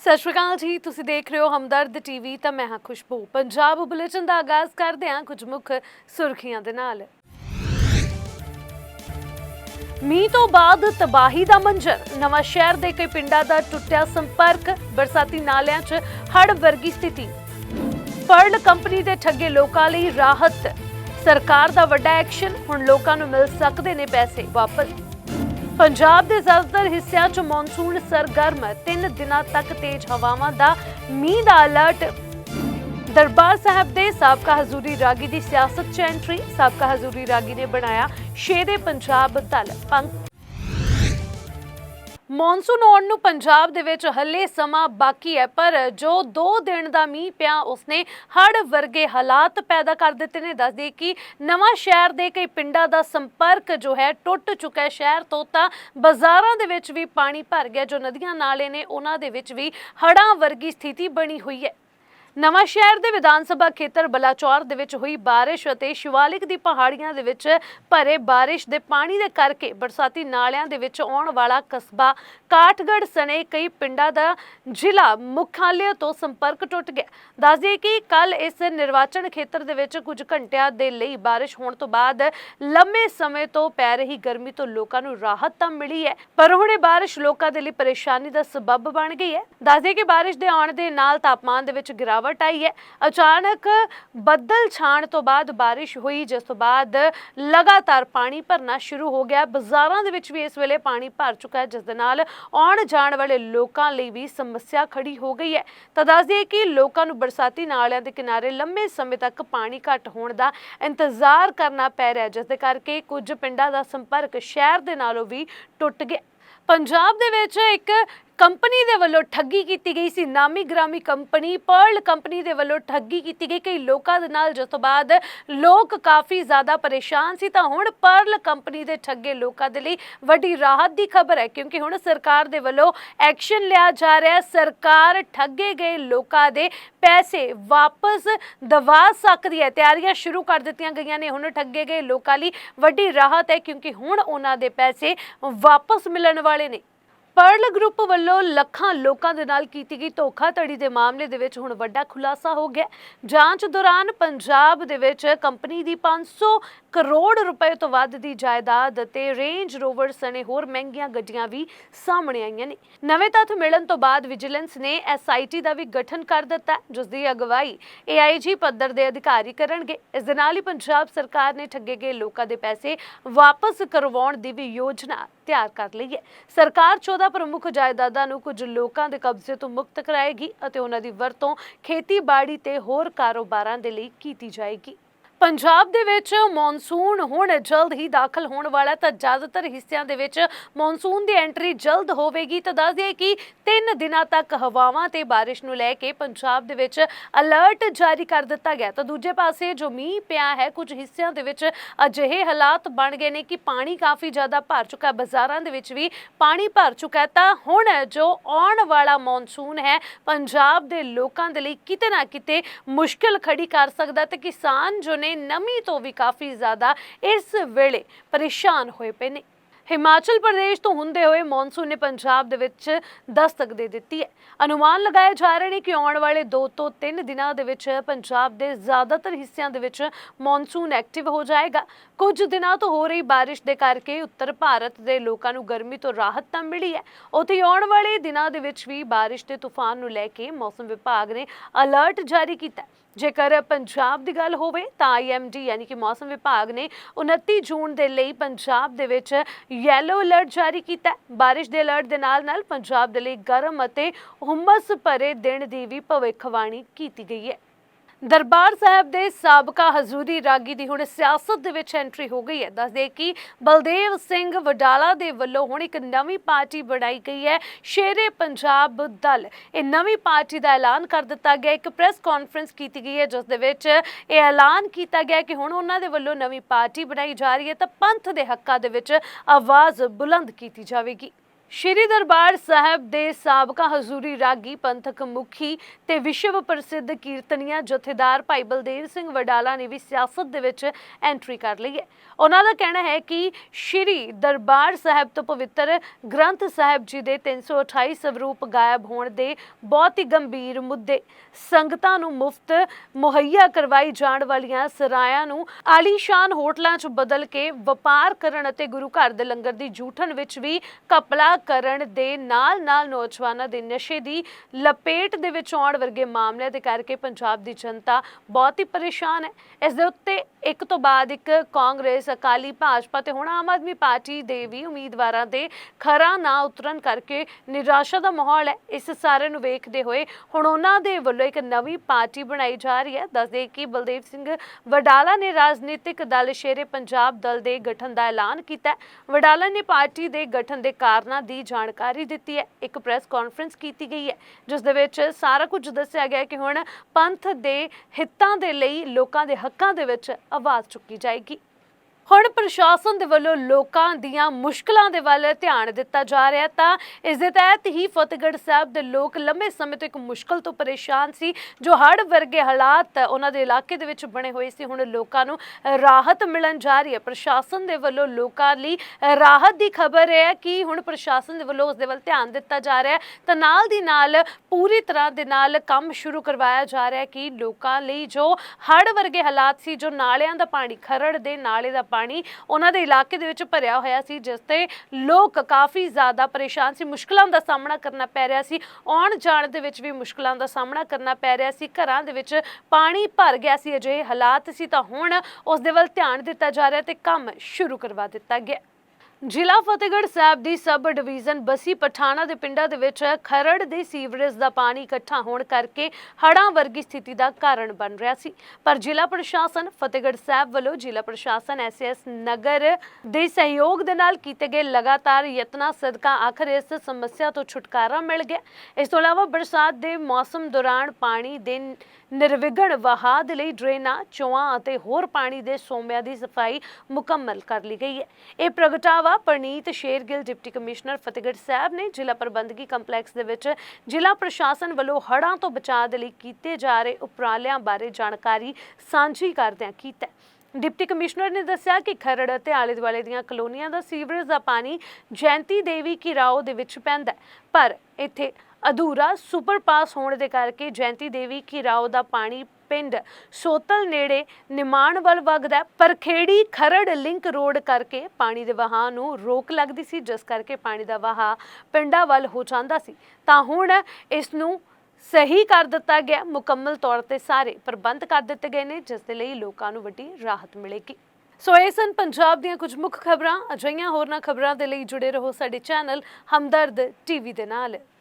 ਸਤਿ ਸ਼੍ਰੀ ਅਕਾਲ ਜੀ, ਤੁਸੀਂ ਦੇਖ ਰਹੇ ਹੋ ਹਮਦਰਦ ਟੀਵੀ ਤਾਂ ਮੈਂ ਹਾਂ ਖੁਸ਼ਬੂ। ਪੰਜਾਬ ਬੁਲੇਟਿਨ ਦਾ ਆਗਾਜ਼ ਕਰਦੇ ਹਾਂ ਕੁਝ ਮੁੱਖ ਸੁਰਖੀਆਂ ਦੇ ਨਾਲ। ਮੀਂਹ ਤੋਂ ਬਾਅਦ ਤਬਾਹੀ ਦਾ ਮੰਜ਼ਰ। ਨਵਾਂ ਸ਼ਹਿਰ ਦੇ ਕਈ ਪਿੰਡਾਂ ਦਾ ਟੁੱਟਿਆ ਸੰਪਰਕ। ਬਰਸਾਤੀ ਨਾਲਿਆਂ 'ਚ ਹੜ ਵਰਗੀ ਸਥਿਤੀ। ਪਰਲ ਕੰਪਨੀ ਦੇ ਠੱਗੇ ਲੋਕਾਂ ਲਈ ਰਾਹਤ। ਸਰਕਾਰ ਦਾ ਵੱਡਾ ਐਕਸ਼ਨ। ਹੁਣ ਲੋਕਾਂ ਨੂੰ ਮਿਲ ਸਕਦੇ ਨੇ ਪੈਸੇ ਵਾਪਸ। ਪੰਜਾਬ ਦੇ ਜ਼ਿਆਦਾਤਰ ਹਿੱਸਿਆਂ 'ਚ ਮੌਨਸੂਨ ਸਰਗਰਮ 3 ਦਿਨਾਂ ਤੱਕ ਤੇਜ਼ ਹਵਾਵਾਂ ਦਾ ਮੀਂਹ ਦਾ ਅਲਰਟ ਦਰਬਾਰ ਸਾਹਿਬ ਦੇ ਸਾਬਕਾ ਹਜ਼ੂਰੀ ਰਾਗੀ ਦੀ ਸਿਆਸਤ 'ਚ ਐਂਟਰੀ ਸਾਬਕਾ ਹਜ਼ੂਰੀ ਰਾਗੀ ਨੇ ਬਣਾਇਆ ਸ਼ੇਰੇ ਪੰਜਾਬ ਦਲ। ਪੰਕ ਮੌਨਸੂਨ ਆਉਣ ਨੂੰ ਪੰਜਾਬ ਦੇ ਵਿੱਚ ਹੱਲੇ ਸਮਾਂ ਬਾਕੀ ਹੈ, ਪਰ ਜੋ 2 ਦਿਨ ਦਾ ਮੀਂਹ ਪਿਆ, ਉਸਨੇ ਹੜ੍ਹ ਵਰਗੇ ਹਾਲਾਤ ਪੈਦਾ ਕਰ ਦਿੱਤੇ ਨੇ। ਦੱਸਦੇ ਕਿ ਨਵਾਂ ਸ਼ਹਿਰ ਦੇ ਕਈ ਪਿੰਡਾਂ ਦਾ ਸੰਪਰਕ ਜੋ ਹੈ ਟੁੱਟ ਚੁੱਕਾ ਹੈ। ਸ਼ਹਿਰ ਤੋਂ ਤਾਂ ਬਾਜ਼ਾਰਾਂ ਦੇ ਵਿੱਚ ਵੀ ਪਾਣੀ ਭਰ ਗਿਆ, ਜੋ ਨਦੀਆਂ ਨਾਲੇ ਨੇ, ਉਹਨਾਂ ਦੇ ਵਿੱਚ ਵੀ ਹੜ੍ਹਾਂ ਵਰਗੀ ਸਥਿਤੀ ਬਣੀ ਹੋਈ ਹੈ। ਨਵਾਂ ਸ਼ਹਿਰ ਦੇ ਵਿਧਾਨ ਸਭਾ ਖੇਤਰ ਬਲਾਚੌਰ ਦੇ ਵਿੱਚ ਹੋਈ ਬਾਰਿਸ਼ ਅਤੇ ਸ਼ਿਵਾਲਿਕ ਦੀ ਪਹਾੜੀਆਂ ਦੇ ਵਿੱਚ ਭਰੇ ਬਾਰਿਸ਼ ਦੇ ਪਾਣੀ ਦੇ ਕਰਕੇ ਬਰਸਾਤੀ ਨਾਲਿਆਂ ਦੇ ਵਿੱਚ ਆਉਣ ਵਾਲਾ ਕਸਬਾ ਕਾਠਗੜ੍ਹ ਸਣੇ ਕਈ ਪਿੰਡਾਂ ਦਾ ਜ਼ਿਲ੍ਹਾ ਮੁਖਾਲਿਆ ਤੋਂ ਸੰਪਰਕ ਟੁੱਟ ਗਿਆ। ਦੱਸਦੇ ਕਿ ਕੱਲ ਇਸ ਨਿਰਵਾਚਨ ਖੇਤਰ ਦੇ ਵਿੱਚ ਕੁਝ ਘੰਟਿਆਂ ਦੇ ਲਈ ਬਾਰਿਸ਼ ਹੋਣ ਤੋਂ ਬਾਅਦ ਲੰਮੇ ਸਮੇਂ ਤੋਂ ਪੈ ਰਹੀ ਗਰਮੀ ਤੋਂ ਲੋਕਾਂ ਨੂੰ ਰਾਹਤ ਤਾਂ ਮਿਲੀ ਹੈ, ਪਰ ਹੁਣ ਇਹ ਬਾਰਿਸ਼ ਲੋਕਾਂ ਦੇ ਲਈ ਪਰੇਸ਼ਾਨੀ ਦਾ ਸਬਬ ਬਣ ਗਈ ਹੈ। ਦੱਸਦੇ ਕਿ ਬਾਰਿਸ਼ ਦੇ ਆਉਣ ਦੇ ਨਾਲ ਤਾਪਮਾਨ ਦੇ ਵਿੱਚ ਗਿਰਾਵਟ ਆਈ ਹੈ। ਅਚਾਨਕ ਬੱਦਲ ਛਾਣ ਤੋਂ ਬਾਅਦ ਬਾਰਿਸ਼ ਹੋਈ ਜਿਸ ਤੋਂ ਬਾਅਦ ਲਗਾਤਾਰ ਪਾਣੀ ਭਰਨਾ ਸ਼ੁਰੂ ਹੋ ਗਿਆ। ਬਾਜ਼ਾਰਾਂ ਦੇ ਵਿੱਚ ਵੀ ਇਸ ਵੇਲੇ ਪਾਣੀ ਭਰ ਚੁੱਕਾ ਹੈ ਜਿਸ ਦੇ ਨਾਲ ਆਉਣ ਜਾਣ ਵਾਲੇ ਲੋਕਾਂ ਲਈ ਵੀ ਸਮੱਸਿਆ ਖੜੀ ਹੋ ਗਈ ਹੈ। ਤਾਂ ਦੱਸ ਦਈਏ ਕਿ ਲੋਕਾਂ ਨੂੰ ਬਰਸਾਤੀ ਨਾਲਿਆਂ ਦੇ ਕਿਨਾਰੇ ਲੰਮੇ ਸਮੇਂ ਤੱਕ ਪਾਣੀ ਘੱਟ ਹੋਣ ਦਾ ਇੰਤਜ਼ਾਰ ਕਰਨਾ ਪੈ ਰਿਹਾ ਹੈ, ਜਿਸ ਦੇ ਕਰਕੇ ਕੁਝ ਪਿੰਡਾਂ ਦਾ ਸੰਪਰਕ ਸ਼ਹਿਰ ਦੇ ਨਾਲੋਂ ਵੀ ਟੁੱਟ ਗਿਆ। ਪੰਜਾਬ ਦੇ ਵਿੱਚ ਇੱਕ ਕੰਪਨੀ ਦੇ ਵੱਲੋਂ ਠੱਗੀ ਕੀਤੀ ਗਈ ਸੀ। ਨਾਮੀ ਗ੍ਰਾਮੀ ਕੰਪਨੀ ਪਰਲ ਕੰਪਨੀ ਦੇ ਵੱਲੋਂ ਠੱਗੀ ਕੀਤੀ ਗਈ। ਕਈ ਲੋਕਾਂ ਦੇ ਨਾਲ ਜਿਸ ਤੋਂ ਬਾਅਦ ਲੋਕ ਕਾਫੀ ਜ਼ਿਆਦਾ ਪਰੇਸ਼ਾਨ ਸੀ, ਤਾਂ ਹੁਣ ਪਰਲ ਕੰਪਨੀ ਦੇ ਠੱਗੇ ਲੋਕਾਂ ਦੇ ਲਈ ਵੱਡੀ ਰਾਹਤ ਦੀ ਖਬਰ ਹੈ, ਕਿਉਂਕਿ ਹੁਣ ਸਰਕਾਰ ਦੇ ਵੱਲੋਂ ਐਕਸ਼ਨ ਲਿਆ ਜਾ ਰਿਹਾ ਹੈ। ਸਰਕਾਰ ਠੱਗੇ ਗਏ ਲੋਕਾਂ ਦੇ ਪੈਸੇ ਵਾਪਸ ਦਵਾ ਸਕਦੀ ਹੈ। ਤਿਆਰੀਆਂ ਸ਼ੁਰੂ ਕਰ ਦਿੱਤੀਆਂ ਗਈਆਂ ਨੇ। ਹੁਣ ਠੱਗੇ ਗਏ ਲੋਕਾਂ ਲਈ ਵੱਡੀ ਰਾਹਤ ਹੈ, ਕਿਉਂਕਿ ਹੁਣ ਉਹਨਾਂ ਦੇ ਪੈਸੇ ਵਾਪਸ ਮਿਲਣ ਵਾਲੇ ਨੇ। ਪਰਲ ਗਰੁੱਪ ਵੱਲੋਂ ਲੱਖਾਂ ਲੋਕਾਂ ਦੇ ਨਾਲ ਕੀਤੀ ਗਈ ਧੋਖਾਧੜੀ ਦੇ ਮਾਮਲੇ ਦੇ ਵਿੱਚ ਹੁਣ ਵੱਡਾ ਖੁਲਾਸਾ ਹੋ ਗਿਆ ਜਾਂਚ ਦੌਰਾਨ ਪੰਜਾਬ ਦੇ ਵਿੱਚ ਕੰਪਨੀ ਦੀ 500 ਕਰੋੜ ਰੁਪਏ ਤੋਂ ਵੱਧ ਦੀ ਜਾਇਦਾਦ ਅਤੇ ਰੇਂਜ ਰੋਵਰ ਸਣੇ ਹੋਰ ਮਹਿੰਗੀਆਂ ਗੱਡੀਆਂ ਵੀ ਸਾਹਮਣੇ ਆਈਆਂ ਨੇ। ਨਵੇਂ ਤੱਥ ਮਿਲਣ ਤੋਂ ਬਾਅਦ ਵਿਜੀਲੈਂਸ ਨੇ ਐਸਆਈਟੀ ਦਾ ਵੀ ਗਠਨ ਕਰ ਦਿੱਤਾ ਹੈ, ਜਿਸ ਦੀ ਅਗਵਾਈ ਏਆਈਜੀ ਪੱਧਰ ਦੇ ਅਧਿਕਾਰੀ ਕਰਨਗੇ। ਇਸ ਦੇ ਨਾਲ ਹੀ ਪੰਜਾਬ ਸਰਕਾਰ ਨੇ ਠੱਗੇ ਗਏ ਲੋਕਾਂ ਦੇ ਪੈਸੇ ਵਾਪਸ ਕਰਵਾਉਣ ਦੀ ਵੀ ਯੋਜਨਾ ਤਿਆਰ ਕਰ ਲਈ ਹੈ। ਸਰਕਾਰ 14 ਪ੍ਰਮੁੱਖ ਜਾਇਦਾਦਾਂ ਨੂੰ ਕੁਝ ਲੋਕਾਂ ਦੇ ਕਬਜ਼ੇ ਤੋਂ ਮੁਕਤ ਕਰਾਏਗੀ ਅਤੇ ਉਹਨਾਂ ਦੀ ਵਰਤੋਂ ਖੇਤੀਬਾੜੀ ਤੇ ਹੋਰ ਕਾਰੋਬਾਰਾਂ ਦੇ ਲਈ ਕੀਤੀ ਜਾਏਗੀ। ਪੰਜਾਬ ਦੇ ਵਿੱਚ ਮੌਨਸੂਨ ਹੁਣ ਜਲਦ ਹੀ ਦਾਖਲ ਹੋਣ ਵਾਲਾ ਤਾਂ ਜ਼ਿਆਦਾਤਰ ਹਿੱਸਿਆਂ ਦੇ ਵਿੱਚ ਮੌਨਸੂਨ ਦੀ ਐਂਟਰੀ ਜਲਦ ਹੋਵੇਗੀ। ਤਾਂ ਦੱਸ ਦਈਏ ਕਿ 3 ਦਿਨਾਂ ਤੱਕ ਹਵਾਵਾਂ ਤੇ ਬਾਰਿਸ਼ ਨੂੰ ਲੈ ਕੇ ਪੰਜਾਬ ਦੇ ਵਿੱਚ ਅਲਰਟ ਜਾਰੀ ਕਰ ਦਿੱਤਾ ਗਿਆ। ਤਾਂ ਦੂਜੇ ਪਾਸੇ ਜੋ ਮੀਂਹ ਪਿਆ ਹੈ, ਕੁਝ ਹਿੱਸਿਆਂ ਦੇ ਵਿੱਚ ਅਜਿਹੇ ਹਾਲਾਤ ਬਣ ਗਏ ਨੇ ਕਿ ਪਾਣੀ ਕਾਫੀ ਜ਼ਿਆਦਾ ਭਰ ਚੁੱਕਾ ਬਾਜ਼ਾਰਾਂ ਦੇ ਵਿੱਚ ਵੀ ਪਾਣੀ ਭਰ ਚੁੱਕਾ ਤਾਂ ਹੁਣ ਜੋ ਆਉਣ ਵਾਲਾ ਮੌਨਸੂਨ ਹੈ, ਪੰਜਾਬ ਦੇ ਲੋਕਾਂ ਦੇ ਲਈ ਕਿਤੇ ਨਾ ਕਿਤੇ ਮੁਸ਼ਕਿਲ ਖੜੀ ਕਰ ਸਕਦਾ ਤੇ ਕਿਸਾਨ ਜੋ ਨੇ ਨਮੀ ਤੋਂ ਵੀ ਕਾਫੀ ਜ਼ਿਆਦਾ ਇਸ ਵੇਲੇ ਪਰੇਸ਼ਾਨ ਹੋਏ ਪਏ ਨੇ। ਹਿਮਾਚਲ ਪ੍ਰਦੇਸ਼ ਤੋਂ ਹੁੰਦੇ ਹੋਏ ਮੌਨਸੂਨ ਨੇ ਪੰਜਾਬ ਦੇ ਵਿੱਚ ਦਸਤਕ ਦੇ ਦਿੱਤੀ ਹੈ। ਅਨੁਮਾਨ ਲਗਾਏ ਜਾ ਰਹੇ ਨੇ ਕਿ ਆਉਣ ਵਾਲੇ 2 ਤੋਂ 3 ਦਿਨਾਂ ਦੇ ਵਿੱਚ ਪੰਜਾਬ ਦੇ ਜ਼ਿਆਦਾਤਰ ਹਿੱਸਿਆਂ ਦੇ ਵਿੱਚ ਮੌਨਸੂਨ ਐਕਟਿਵ ਹੋ ਜਾਏਗਾ। ਕੁਝ ਦਿਨਾਂ ਤੋਂ ਹੋ ਰਹੀ ਬਾਰਿਸ਼ ਦੇ ਕਰਕੇ ਉੱਤਰ ਭਾਰਤ ਦੇ ਲੋਕਾਂ ਨੂੰ ਗਰਮੀ ਤੋਂ ਰਾਹਤ ਤਾਂ ਮਿਲੀ ਹੈ। ਉੱਥੇ ਆਉਣ ਵਾਲੇ ਦਿਨਾਂ ਦੇ ਵਿੱਚ ਵੀ ਬਾਰਿਸ਼ ਤੇ ਤੂਫਾਨ ਨੂੰ ਲੈ ਕੇ ਮੌਸਮ ਵਿਭਾਗ ਨੇ ਅਲਰਟ ਜਾਰੀ ਕੀਤਾ ਜੇਕਰ ਪੰਜਾਬ ਦੀ ਗੱਲ ਹੋਵੇ ਤਾਂ ਆਈਐਮਡੀ ਯਾਨੀ ਕਿ ਮੌਸਮ ਵਿਭਾਗ ਨੇ 29 ਜੂਨ ਦੇ ਲਈ ਪੰਜਾਬ ਦੇ ਵਿੱਚ ਯੈਲੋ ਅਲਰਟ ਜਾਰੀ ਕੀਤਾ ਹੈ। ਬਾਰਿਸ਼ ਦੇ ਅਲਰਟ ਦੇ ਨਾਲ ਨਾਲ ਪੰਜਾਬ ਦੇ ਲਈ ਗਰਮ ਅਤੇ ਹੁਮਸ ਭਰੇ ਦਿਨ ਦੀ ਵੀ ਭਵਿੱਖਬਾਣੀ ਕੀਤੀ ਗਈ ਹੈ ਦਰਬਾਰ ਸਾਹਿਬ ਦੇ ਸਾਬਕਾ ਹਜ਼ੂਰੀ ਰਾਗੀ ਦੀ ਹੁਣ ਸਿਆਸਤ ਦੇ ਵਿੱਚ ਐਂਟਰੀ ਹੋ ਗਈ ਹੈ। ਦੱਸਦੇ ਕਿ ਬਲਦੇਵ ਸਿੰਘ ਵਡਾਲਾ ਦੇ ਵੱਲੋਂ ਹੁਣ ਇੱਕ ਨਵੀਂ ਪਾਰਟੀ ਬਣਾਈ ਗਈ ਹੈ, ਸ਼ੇਰੇ ਪੰਜਾਬ ਦਲ। ਇਹ ਨਵੀਂ ਪਾਰਟੀ ਦਾ ਐਲਾਨ ਕਰ ਦਿੱਤਾ ਗਿਆ। ਇੱਕ ਪ੍ਰੈਸ ਕਾਨਫਰੰਸ ਕੀਤੀ ਗਈ ਹੈ, ਜਿਸ ਦੇ ਵਿੱਚ ਇਹ ਐਲਾਨ ਕੀਤਾ ਗਿਆ ਕਿ ਹੁਣ ਉਹਨਾਂ ਦੇ ਵੱਲੋਂ ਨਵੀਂ ਪਾਰਟੀ ਬਣਾਈ ਜਾ ਰਹੀ ਹੈ। ਤਾਂ ਪੰਥ ਦੇ ਹੱਕਾਂ ਦੇ ਵਿੱਚ ਆਵਾਜ਼ ਬੁਲੰਦ ਕੀਤੀ ਜਾਵੇਗੀ। ਸ਼੍ਰੀ ਦਰਬਾਰ ਸਾਹਿਬ ਦੇ ਸਾਬਕਾ ਹਜ਼ੂਰੀ ਰਾਗੀ ਪੰਥਕ ਮੁਖੀ ਤੇ ਵਿਸ਼ਵ ਪ੍ਰਸਿੱਧ ਕੀਰਤਨੀਆ ਜਥੇਦਾਰ ਭਾਈ ਬਲਦੇਵ ਸਿੰਘ ਵਡਾਲਾ ਨੇ ਵੀ ਸਿਆਸਤ ਦੇ ਵਿੱਚ ਐਂਟਰੀ ਕਰ ਲਈ ਹੈ। ਉਹਨਾਂ ਦਾ ਕਹਿਣਾ ਹੈ ਕਿ ਸ਼੍ਰੀ ਦਰਬਾਰ ਸਾਹਿਬ ਤੋਂ ਪਵਿੱਤਰ ਗ੍ਰੰਥ ਸਾਹਿਬ ਜੀ ਦੇ 328 ਸਵਰੂਪ ਗਾਇਬ ਹੋਣ ਦੇ ਬਹੁਤ ਹੀ ਗੰਭੀਰ ਮੁੱਦੇ, ਸੰਗਤਾਂ ਨੂੰ ਮੁਫਤ ਮੁਹੱਈਆ ਕਰਵਾਈ ਜਾਣ ਵਾਲੀਆਂ ਸਰਾਇਆਂ ਨੂੰ ਆਲੀਸ਼ਾਨ ਹੋਟਲਾਂ 'ਚ ਬਦਲ ਕੇ ਵਪਾਰ ਕਰਨ ਅਤੇ ਗੁਰੂ ਘਰ ਦੇ ਲੰਗਰ ਦੀ ਜੂਠਣ ਵਿੱਚ ਵੀ ਕਪਲਾ ਕਰਨ ਦੇ ਨਾਲ-ਨਾਲ ਨੌਜਵਾਨਾਂ ਦੇ ਨਸ਼ੇ ਦੀ ਲਪੇਟ ਦੇ ਵਿੱਚ ਆਉਣ ਵਰਗੇ ਮਾਮਲਿਆਂ ਦੇ ਕਰਕੇ ਪੰਜਾਬ ਦੀ ਜਨਤਾ ਬਹੁਤ ਹੀ ਪਰੇਸ਼ਾਨ ਹੈ। ਇਸ ਦੇ ਉੱਤੇ ਇੱਕ ਤੋਂ ਬਾਅਦ ਇੱਕ ਕਾਂਗਰਸ, ਅਕਾਲੀ ਭਾਜਪਾ ਤੇ ਹੁਣ ਆਮ ਆਦਮੀ ਪਾਰਟੀ ਦੇ ਵੀ ਉਮੀਦਵਾਰਾਂ ਦੇ ਖਰਾ ਨਾ ਉਤਰਨ ਕਰਕੇ ਨਿਰਾਸ਼ਾ ਦਾ ਮਾਹੌਲ ਹੈ। ਇਸ ਸਾਰੇ ਨੂੰ ਵੇਖਦੇ ਹੋਏ ਹੁਣ ਉਹਨਾਂ ਦੇ ਵੱਲੋਂ ਇੱਕ ਨਵੀਂ ਪਾਰਟੀ ਬਣਾਈ ਜਾ ਰਹੀ ਹੈ। ਦੱਸਦੇ ਕਿ ਬਲਦੇਵ ਸਿੰਘ ਵਡਾਲਾ ਨੇ ਰਾਜਨੀਤਿਕ ਦਲ ਸ਼ੇਰੇ ਪੰਜਾਬ ਦਲ ਦੇ ਗਠਨ ਦਾ ਐਲਾਨ ਕੀਤਾ ਵਡਾਲਾ ਨੇ ਪਾਰਟੀ ਦੇ ਗਠਨ ਦੇ ਕਾਰਨਾਂ ਦੀ ਜਾਣਕਾਰੀ ਦਿੱਤੀ ਹੈ। ਇੱਕ ਪ੍ਰੈਸ ਕਾਨਫਰੰਸ ਕੀਤੀ ਗਈ ਹੈ, ਜਿਸ ਦੇ ਵਿੱਚ ਸਾਰਾ ਕੁਝ ਦੱਸਿਆ ਗਿਆ ਕਿ ਹੁਣ ਪੰਥ ਦੇ ਹਿੱਤਾਂ ਦੇ ਲਈ ਲੋਕਾਂ ਦੇ ਹੱਕਾਂ ਦੇ ਵਿੱਚ ਆਵਾਜ਼ ਚੁੱਕੀ ਜਾਏਗੀ। ਹੁਣ ਪ੍ਰਸ਼ਾਸਨ ਦੇ ਵੱਲੋਂ ਲੋਕਾਂ ਦੀਆਂ ਮੁਸ਼ਕਲਾਂ ਦੇ ਵੱਲ ਧਿਆਨ ਦਿੱਤਾ ਜਾ ਰਿਹਾ ਤਾਂ ਇਸ ਦੇ ਤਹਿਤ ਹੀ ਫਤਿਹਗੜ੍ਹ ਸਾਹਿਬ ਦੇ ਲੋਕ ਲੰਮੇ ਸਮੇਂ ਤੋਂ ਇੱਕ ਮੁਸ਼ਕਲ ਤੋਂ ਪਰੇਸ਼ਾਨ ਸੀ, ਜੋ ਹੜ੍ਹ ਵਰਗੇ ਹਾਲਾਤ ਉਹਨਾਂ ਦੇ ਇਲਾਕੇ ਦੇ ਵਿੱਚ ਬਣੇ ਹੋਏ ਸੀ। ਹੁਣ ਲੋਕਾਂ ਨੂੰ ਰਾਹਤ ਮਿਲਣ ਜਾ ਰਹੀ ਹੈ। ਪ੍ਰਸ਼ਾਸਨ ਦੇ ਵੱਲੋਂ ਲੋਕਾਂ ਲਈ ਰਾਹਤ ਦੀ ਖਬਰ ਹੈ ਕਿ ਹੁਣ ਪ੍ਰਸ਼ਾਸਨ ਦੇ ਵੱਲੋਂ ਉਸ ਦੇ ਵੱਲ ਧਿਆਨ ਦਿੱਤਾ ਜਾ ਰਿਹਾ ਹੈ। ਤਾਂ ਨਾਲ ਦੀ ਨਾਲ ਪੂਰੀ ਤਰ੍ਹਾਂ ਦੇ ਨਾਲ ਕੰਮ ਸ਼ੁਰੂ ਕਰਵਾਇਆ ਜਾ ਰਿਹਾ ਹੈ ਕਿ ਲੋਕਾਂ ਲਈ ਜੋ ਹੜ੍ਹ ਵਰਗੇ ਹਾਲਾਤ ਸੀ, ਜੋ ਨਾਲਿਆਂ ਦਾ ਪਾਣੀ ਖਰੜ ਦੇ ਨਾਲੇ ਦਾ ਪਾਣੀ ਉਹਨਾਂ ਦੇ ਇਲਾਕੇ ਦੇ ਵਿੱਚ ਭਰਿਆ ਹੋਇਆ ਸੀ, ਜਿਸ ਤੇ ਲੋਕ ਕਾਫੀ ਜ਼ਿਆਦਾ ਪਰੇਸ਼ਾਨ ਸੀ। ਮੁਸ਼ਕਲਾਂ ਦਾ ਸਾਹਮਣਾ ਕਰਨਾ ਪੈ ਰਿਹਾ ਸੀ। ਆਉਣ ਜਾਣ ਦੇ ਵਿੱਚ ਵੀ ਮੁਸ਼ਕਲਾਂ ਦਾ ਸਾਹਮਣਾ ਕਰਨਾ ਪੈ ਰਿਹਾ ਸੀ। ਘਰਾਂ ਦੇ ਵਿੱਚ ਪਾਣੀ ਭਰ ਗਿਆ ਸੀ। ਅਜਿਹੇ ਹਾਲਾਤ ਸੀ ਤਾਂ ਹੁਣ ਉਸ ਦੇ ਵੱਲ ਧਿਆਨ ਦਿੱਤਾ ਜਾ ਰਿਹਾ ਤੇ ਕੰਮ ਸ਼ੁਰੂ ਕਰਵਾ ਦਿੱਤਾ ਗਿਆ। ਜ਼ਿਲ੍ਹਾ ਫਤਿਹਗੜ੍ਹ ਸਾਹਿਬ ਦੀ ਸਬ ਡਿਵੀਜ਼ਨ ਬਸੀ ਪਠਾਣਾ ਦੇ ਪਿੰਡਾਂ ਦੇ ਵਿੱਚ ਖਰੜ ਦੇ ਸੀਵਰੇਜ ਦਾ ਪਾਣੀ ਇਕੱਠਾ ਹੋਣ ਕਰਕੇ ਹੜ੍ਹਾਂ ਵਰਗੀ ਸਥਿਤੀ ਦਾ ਕਾਰਨ ਬਣ ਰਿਹਾ ਸੀ। ਪਰ ਜ਼ਿਲ੍ਹਾ ਪ੍ਰਸ਼ਾਸਨ, ਫਤਿਹਗੜ੍ਹ ਸਾਹਿਬ ਵੱਲੋਂ ਜ਼ਿਲ੍ਹਾ ਪ੍ਰਸ਼ਾਸਨ ਐਸਐਸ ਨਗਰ ਦੇ ਸਹਿਯੋਗ ਦੇ ਨਾਲ ਕੀਤੇ ਗਏ ਲਗਾਤਾਰ ਯਤਨਾਂ ਸਦਕਾ ਆਖਰ ਇਸ ਸਮੱਸਿਆ ਤੋਂ ਛੁਟਕਾਰਾ ਮਿਲ ਗਿਆ। ਇਸ ਤੋਂ ਇਲਾਵਾ ਬਰਸਾਤ ਦੇ ਮੌਸਮ ਦੌਰਾਨ ਪਾਣੀ ਦੇ ਨਿਰਵਿਘਨ ਵਹਾਅ ਦੇ ਲਈ ਡਰੇਨਾਂ, ਚੋਆਂ ਅਤੇ ਹੋਰ ਪਾਣੀ ਦੇ ਸੋਮਿਆਂ ਦੀ ਸਫ਼ਾਈ ਮੁਕੰਮਲ ਕਰ ਲਈ ਗਈ ਹੈ। ਇਹ ਪ੍ਰਗਟਾਵਾ ਪਰਨੀਤ ਸ਼ੇਰਗਿੱਲ ਡਿਪਟੀ ਕਮਿਸ਼ਨਰ ਫਤਿਹਗੜ੍ਹ ਸਾਹਿਬ ਨੇ ਜ਼ਿਲ੍ਹਾ ਪ੍ਰਬੰਧਕੀ ਕੰਪਲੈਕਸ ਦੇ ਵਿੱਚ ਜ਼ਿਲ੍ਹਾ ਪ੍ਰਸ਼ਾਸਨ ਵੱਲੋਂ ਹੜ੍ਹਾਂ ਤੋਂ ਬਚਾਅ ਦੇ ਲਈ ਕੀਤੇ ਜਾ ਰਹੇ ਉਪਰਾਲਿਆਂ ਬਾਰੇ ਜਾਣਕਾਰੀ ਸਾਂਝੀ ਕਰਦਿਆਂ ਕੀਤਾ ਡਿਪਟੀ ਕਮਿਸ਼ਨਰ ਨੇ ਦੱਸਿਆ ਕਿ ਖਰੜ ਅਤੇ ਆਲੇ ਦੁਆਲੇ ਦੀਆਂ ਕਲੋਨੀਆਂ ਦਾ ਸੀਵਰੇਜ ਦਾ ਪਾਣੀ ਜੈਂਤੀ ਦੇਵੀ ਕਿਰਾਓ ਦੇ ਵਿੱਚ ਪੈਂਦਾ ਪਰ ਇੱਥੇ ਅਧੂਰਾ ਸੁਪਰ ਪਾਸ ਹੋਣ ਦੇ ਕਰਕੇ ਜੈਂਤੀ ਦੇਵੀ ਕਿਰਾਓ ਦਾ ਪਾਣੀ ਪਿੰਡ ਸੋਤਲ ਨੇੜੇ ਨਿਮਾਣ ਵੱਲ ਵਗਦਾ ਪਰ ਖੇੜੀ ਖਰੜ ਲਿੰਕ ਰੋਡ ਕਰਕੇ ਪਾਣੀ ਦੇ ਵਹਾਅ ਨੂੰ ਰੋਕ ਲੱਗਦੀ ਸੀ, ਜਿਸ ਕਰਕੇ ਪਾਣੀ ਦਾ ਵਹਾਅ ਪਿੰਡਾਂ ਵੱਲ ਹੋ ਜਾਂਦਾ ਸੀ। ਤਾਂ ਹੁਣ ਇਸ ਨੂੰ ਸਹੀ ਕਰ ਦਿੱਤਾ ਗਿਆ, ਮੁਕੰਮਲ ਤੌਰ ਤੇ ਸਾਰੇ ਪ੍ਰਬੰਧ ਕਰ ਦਿੱਤੇ ਗਏ ਨੇ, ਜਿਸ ਦੇ ਲਈ ਲੋਕਾਂ ਨੂੰ ਵੱਡੀ ਰਾਹਤ ਮਿਲੇਗੀ। ਸੋ ਇਹ ਸਨ ਪੰਜਾਬ ਦੀਆਂ ਕੁਝ ਮੁੱਖ ਖਬਰਾਂ। ਅਜਿਹੀਆਂ ਹੋਰਨਾਂ ਖਬਰਾਂ ਦੇ ਲਈ ਜੁੜੇ ਰਹੋ ਸਾਡੇ ਚੈਨਲ ਹਮਦਰਦ ਟੀਵੀ ਦੇ ਨਾਲ।